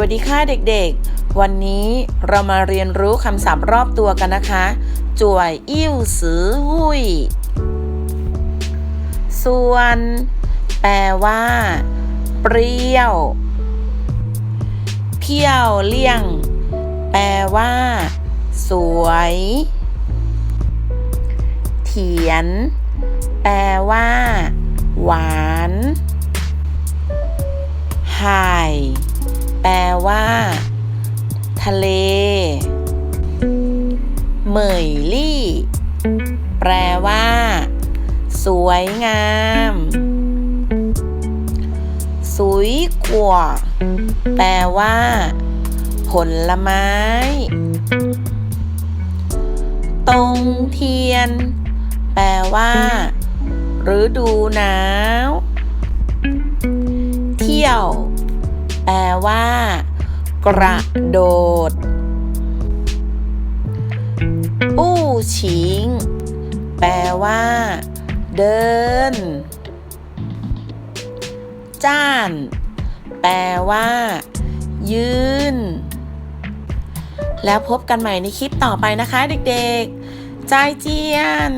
วัสดีค่ะเด็กๆ วันนี้เรามาเรียนรู้คำศัพท์รอบตัวกันนะคะจ่วยอิ่วสือหุยส่วน แปลว่า เปรี้ยวเพี้ยวเลี่ยง แปลว่า สวย เถียน แปลว่า หวานห่าย แปลว่า ทะเล เหมยลี่ แปลว่า สวยงามสุยกัวแปลว่า ผลไม้ ตรงเทียน แปลว่า ฤดูหนาว เที่ยว แปลว่า กระโดด อู้ชิง แปลว่า เดิน จ้าน แปลว่า ยืน แล้วพบกันใหม่ในคลิปต่อไปนะคะเด็กๆ ใจายเจียน